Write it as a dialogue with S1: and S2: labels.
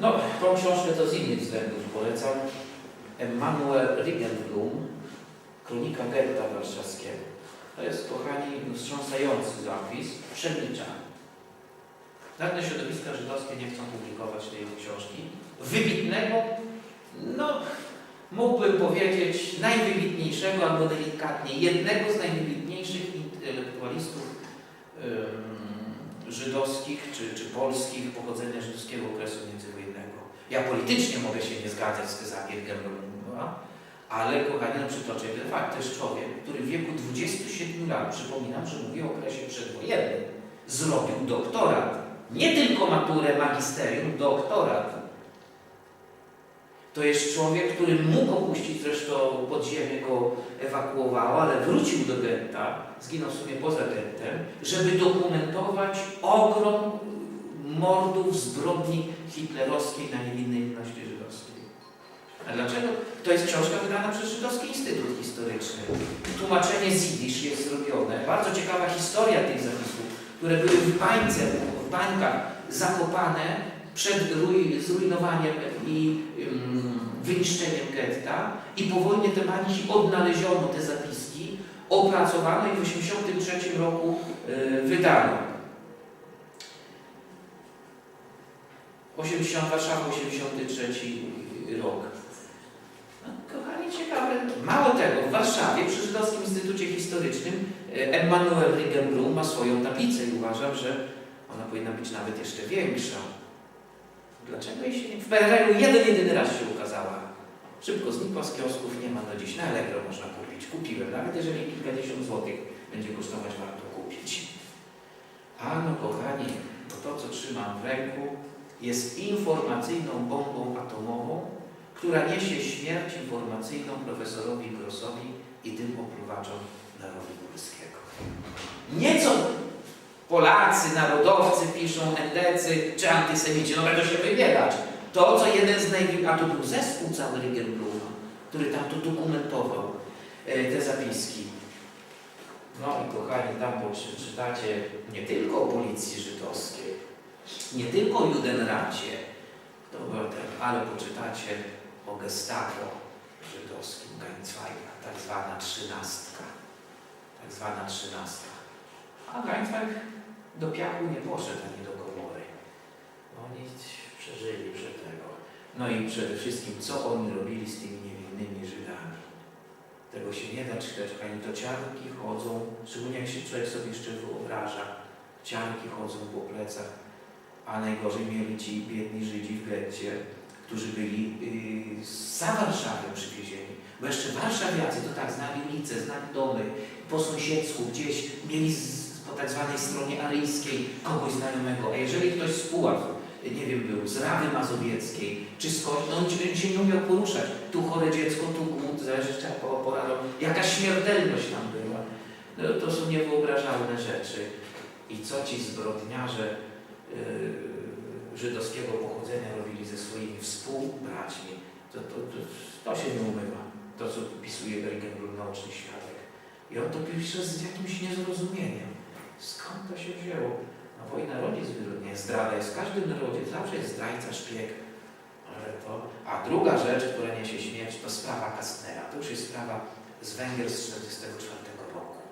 S1: No, tą książkę to z innych względów polecam. Emanuel Regenblum, Kronika Getta Warszawskiego. To jest, kochani, wstrząsający zapis, przemilczany. Żadne środowiska żydowskie nie chcą publikować tej książki. Wybitnego, no, mógłbym powiedzieć, najwybitniejszego, albo delikatnie, jednego z najwybitniejszych intelektualistów żydowskich czy, czy polskich pochodzenia żydowskiego okresu międzywojennego. Ja politycznie mogę się nie zgadzać z tezami Gembruma, ale kochani, no przytoczę jeden fakt. To jest człowiek, który w wieku 27 lat, przypominam, że mówię o okresie przedwojennym, zrobił doktorat. Nie tylko maturę, magisterium, doktorat. To jest człowiek, który mógł opuścić, zresztą podziemie go ewakuowało, ale wrócił do getta, zginął w sumie poza gettem, żeby dokumentować ogrom mordów, zbrodni hitlerowskiej na niewinnej ludności żydowskiej. A dlaczego? To jest książka wydana przez Żydowski Instytut Historyczny. Tłumaczenie z jidysz jest zrobione. Bardzo ciekawa historia tych zapisów, które były w bańce, w bańkach zakopane przed ruj, zrujnowaniem i wyniszczeniem getta i po wojnie te bańki odnaleziono te zapiski, opracowano i w 1983 roku y, wydano. 80 Warszawa, 83 rok. No, kochani, ciekawe. Mało tego, w Warszawie przy Żydowskim Instytucie Historycznym e, Emanuel Regenblum ma swoją tablicę i uważam, że ona powinna być nawet jeszcze większa. Dlaczego jej się nie... W PRL-u jeden, jedyny raz się. Szybko znikła z kiosków, nie ma do dziś. Na Allegro można kupić. Kupiłem, nawet jeżeli kilkadziesiąt złotych będzie kosztować, warto kupić. A no kochani, bo to co trzymam w ręku jest informacyjną bombą atomową, która niesie śmierć informacyjną profesorowi Grossowi i tym opluwaczom narodu polskiego. Nieco Polacy, narodowcy piszą, endecy czy antysemici, no będą się wybierać. To, co jeden z największych, a to był zespół cały Regenbluma, który tam to dokumentował, e, te zapiski. No i kochani, tam poczytacie nie tylko o policji żydowskiej, nie tylko o Judenracie, ten, ale poczytacie o gestapo żydowskim Gainzweiga, tak zwana trzynastka. Tak zwana trzynastka. A Gainzweig do piachu nie poszedł ani do komory. Oni przeżyli przed tego. No i przede wszystkim, co oni robili z tymi niewinnymi Żydami. Tego się nie da czytać, ani to ciarki chodzą, szczególnie jak się człowiek sobie jeszcze wyobraża, ciarki chodzą po plecach, a najgorzej mieli ci biedni Żydzi w getcie, którzy byli yy, za Warszawę przywiezieni. Bo jeszcze warszawiacy to tak znali ulice, znali domy, po sąsiedzku gdzieś mieli z, po tak zwanej stronie aryjskiej kogoś znajomego. A jeżeli ktoś z Puław, nie wiem, był z Rawy Mazowieckiej, czy skądś, no on się- nie umiał poruszać. Tu chore dziecko, tu głód, zależy po porano. Jaka śmiertelność tam była. No, to są niewyobrażalne rzeczy. I co ci zbrodniarze yy, żydowskiego pochodzenia robili ze swoimi współbraćmi, to, to, to, to się nie umywa. To, co pisuje Regenblum, naoczny świadek. I on to pisze z jakimś niezrozumieniem. Skąd to się wzięło? No wojna rodzi zwyrodnienie, zdrada jest w każdym narodzie, zawsze jest zdrajca, szpieg. To... A druga rzecz, która niesie śmierć, to sprawa Kastnera. To już jest sprawa z Węgier z 1944 roku.